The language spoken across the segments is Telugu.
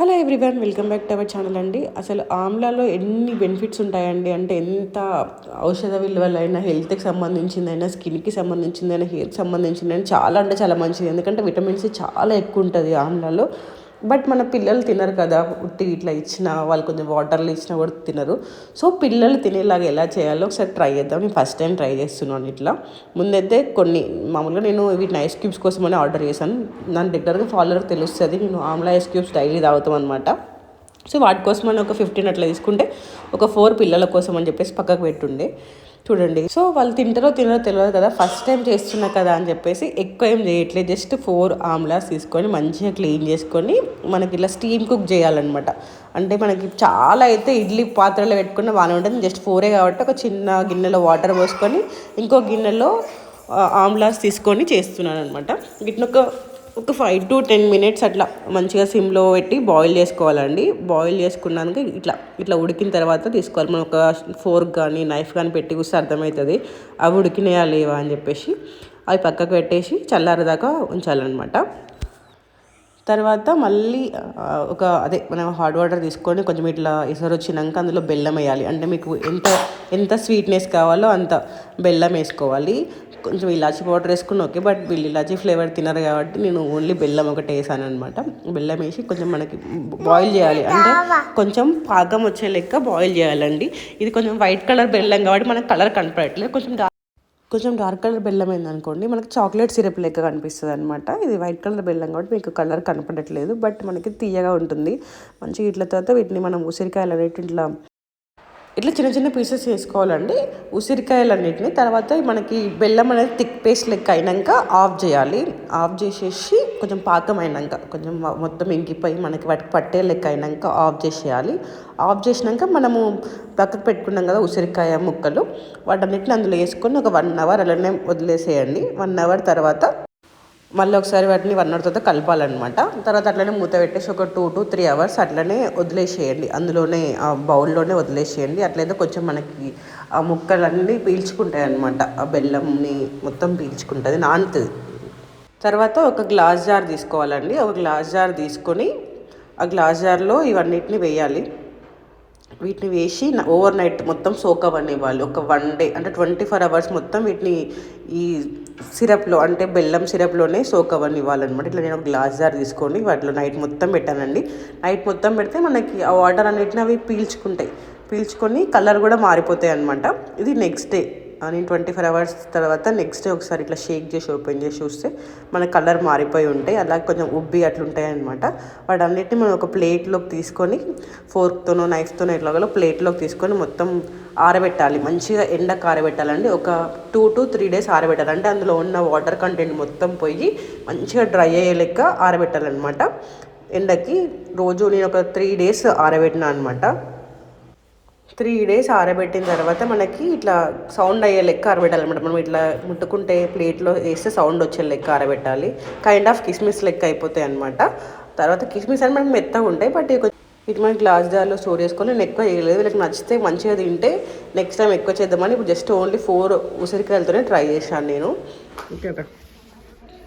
Hello everyone welcome back to our channel అండి. అసలు ఆమ్లాలో ఎన్ని బెనిఫిట్స్ ఉంటాయండి? అంటే ఎంత ఔషధ విలువలైన హెల్త్కి సంబంధించిందైనా స్కిన్కి సంబంధించిందైనా హెయిర్కి సంబంధించిందైనా చాలా అంటే చాలా మంచిది. ఎందుకంటే విటమిన్ సి చాలా ఎక్కువ ఉంటుంది ఆమ్లాలో. బట్ మన పిల్లలు తినరు కదా ఉట్టి ఇట్లా ఇచ్చిన వాళ్ళు కొంచెం వాటర్లు ఇచ్చినా కూడా తినరు. సో పిల్లలు తినేలాగా ఎలా చేయాలో ఒకసారి ట్రై చేద్దాం. నేను ఫస్ట్ టైం ట్రై చేస్తున్నాను ఇట్లా. ముందైతే కొన్ని మామూలుగా నేను వీటిని ఐస్ క్యూబ్స్ కోసమని ఆర్డర్ చేశాను. దాని రెగ్యులర్గా ఫాలోవర్ తెలుస్తుంది. నేను ఆమ్లా ఐస్ క్యూబ్స్ డైలీ తాగుతాం అనమాట సో వాటి కోసం మనం ఒక ఫిఫ్టీన్ అట్లా తీసుకుంటే ఒక ఫోర్ పిల్లల కోసం అని చెప్పేసి పక్కకు పెట్టుండే. చూడండి. సో వాళ్ళు తింటారో తినరో తెలియదు కదా ఫస్ట్ టైం చేస్తున్నా కదా అని చెప్పేసి ఎక్కువ ఏం చేయట్లేదు. జస్ట్ ఫోర్ ఆమ్లాస్ తీసుకొని మంచిగా క్లీన్ చేసుకొని మనకి ఇలా స్టీమ్ కుక్ చేయాలన్నమాట. అంటే మనకి చాలా అయితే ఇడ్లీ పాత్రలో పెట్టుకున్న బాగానే ఉంటుంది జస్ట్ ఫోరే కాబట్టి ఒక చిన్న గిన్నెలో వాటర్ పోసుకొని ఇంకో గిన్నెలో ఆమ్లాస్ తీసుకొని చేస్తున్నాను అనమాట వీటిని ఒక ఒక ఫైవ్ టు టెన్ మినిట్స్ అట్లా మంచిగా సిమ్లో పెట్టి బాయిల్ చేసుకోవాలండి. బాయిల్ చేసుకున్నాక ఇట్లా ఇట్లా ఉడికిన తర్వాత తీసుకోవాలి. మనం ఒక ఫోర్క్ కానీ నైఫ్ కానీ పెట్టి చూస్తే అర్థమవుతుంది. అవి ఉడికినాయా లేవా అని చెప్పేసి అవి పక్కకు పెట్టేసి చల్లారేదాకా ఉంచాలన్నమాట. తర్వాత మళ్ళీ ఒక అదే మనం హాట్ వాటర్ తీసుకొని కొంచెం ఇట్లా ఎసరు వచ్చినాక అందులో బెల్లం వేయాలి. అంటే మీకు ఎంత ఎంత స్వీట్నెస్ కావాలో అంత బెల్లం వేసుకోవాలి. కొంచెం ఇలాచీ పౌడర్ వేసుకుని ఓకే బట్ వీళ్ళు ఇలాచీ ఫ్లేవర్ తినరు కాబట్టి నేను ఓన్లీ బెల్లం ఒకటి వేసాను అనమాట బెల్లం వేసి కొంచెం మనకి బాయిల్ చేయాలి. అంటే కొంచెం పాకం వచ్చే లెక్క బాయిల్ చేయాలండి. ఇది కొంచెం వైట్ కలర్ బెల్లం కాబట్టి మనకు కలర్ కనపడట్లేదు. కొంచెం డార్క్ కొంచెం డార్క్ కలర్ బెల్లం అయిందనుకోండి మనకి చాక్లెట్ సిరప్ లెక్క కనిపిస్తుంది అనమాట ఇది వైట్ కలర్ బెల్లం కాబట్టి మీకు కలర్ కనపడట్లేదు బట్ మనకి తీయగా ఉంటుంది. మంచిగా ఇట్ల తర్వాత వీటిని మనం ఉసిరికాయలు అనేటి ఇట్లా ఇట్లా చిన్న చిన్న పీసెస్ చేసుకోవాలండి. ఉసిరికాయలన్నిటిని తర్వాత మనకి బెల్లం అనేది థిక్ పేస్ట్ లెక్క అయినాక ఆఫ్ చేయాలి. ఆఫ్ చేసేసి కొంచెం పాకం అయినాక కొంచెం మొత్తం ఇంకిపోయి మనకి వాటికి పట్టే లెక్క అయినాక ఆఫ్ చేసేయాలి. ఆఫ్ చేసినాక మనము పక్కకు పెట్టుకున్నాం కదా ఉసిరికాయ ముక్కలు వాటన్నిటిని అందులో వేసుకొని ఒక వన్ అవర్ అలానే వదిలేసేయండి. వన్ అవర్ తర్వాత మళ్ళీ ఒకసారి వాటిని వన్ అవర్ తర్వాత కలపాలన్నమాట. తర్వాత అట్లనే మూత పెట్టేసి ఒక టూ టు త్రీ అవర్స్ అట్లనే వదిలేసేయండి. అందులోనే ఆ బౌల్లోనే వదిలేసేయండి. అట్లయితే కొంచెం మనకి ఆ ముక్కలన్నీ పీల్చుకుంటాయి అనమాట ఆ బెల్లంని మొత్తం పీల్చుకుంటుంది నానుతుంది. తర్వాత ఒక గ్లాస్ జార్ తీసుకోవాలండి. ఒక గ్లాస్ జార్ తీసుకొని ఆ గ్లాస్ జార్లో ఇవన్నిటిని వేయాలి. వీటిని వేసి ఓవర్ నైట్ మొత్తం సోక్ అవ్వనివ్వాలి ఒక వన్ డే అంటే ట్వంటీ ఫోర్ అవర్స్ మొత్తం వీటిని ఈ సిరప్లో అంటే బెల్లం సిరప్లోనే సోక్ అవ్వనివ్వాలన్నమాట. ఇట్లా నేను ఒక గ్లాస్ జార్ తీసుకొని వాటిలో నైట్ మొత్తం పెట్టానండి. నైట్ మొత్తం పెడితే మనకి ఆ వాటర్ అన్నిటిని అవి పీల్చుకుంటాయి. పీల్చుకొని కలర్ కూడా మారిపోతాయి అనమాట ఇది నెక్స్ట్ డే. అని ట్వంటీ ఫోర్ అవర్స్ తర్వాత నెక్స్ట్ డే ఒకసారి ఇట్లా షేక్ చేసి ఓపెన్ చేసి చూస్తే మన కలర్ మారిపోయి ఉంటాయి. అలాగే కొంచెం ఉబ్బి అట్లుంటాయి అనమాట వాటన్నిటిని మనం ఒక ప్లేట్లోకి తీసుకొని ఫోర్క్తోనో నైఫ్తోనో ఎట్లాగో ప్లేట్లోకి తీసుకొని మొత్తం ఆరబెట్టాలి. మంచిగా ఎండకు ఆరబెట్టాలండి ఒక టూ టు త్రీ డేస్ ఆరబెట్టాలి. అంటే అందులో ఉన్న వాటర్ కంటెంట్ మొత్తం పోయి మంచిగా డ్రై అయ్యే లెక్క ఆరబెట్టాలన్నమాట. ఎండకి రోజు నేను ఒక త్రీ డేస్ ఆరబెట్టినా అనమాట త్రీ డేస్ ఆరబెట్టిన తర్వాత మనకి ఇట్లా సౌండ్ అయ్యే లెక్క ఆరబెట్టాలన్నమాట మనం ఇట్లా ముట్టుకుంటే ప్లేట్లో వేస్తే సౌండ్ వచ్చే లెక్క ఆరబెట్టాలి. కైండ్ ఆఫ్ కిస్మిస్ లెక్క అయిపోతాయి అనమాట తర్వాత కిస్మిస్ అని మనకి మెత్తగా ఉంటాయి బట్ ఇవి కొంచెం ఇటు మనకి గ్లాస్ జార్లో స్టోర్ చేసుకొని నేను ఎక్కువ చేయలేదు వీళ్ళకి నచ్చితే మంచిగా తింటే నెక్స్ట్ టైం ఎక్కువ చేద్దామని ఇప్పుడు జస్ట్ ఓన్లీ ఫోర్ ఉసిరికాయలతోనే ట్రై చేశాను నేను.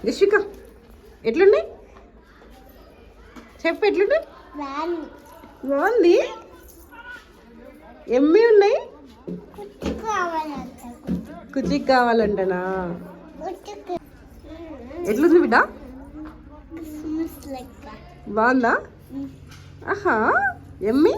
జస్విక ఎట్లున్నాయి? చెప్పు ఎట్లున్నాయి? బాగుంది? ఎమ్మి ఉన్నాయి? కుచికి కావాలంటనా? ఎట్లుంది బిడ్డ? బాగుందా? ఆహా ఎమ్మి?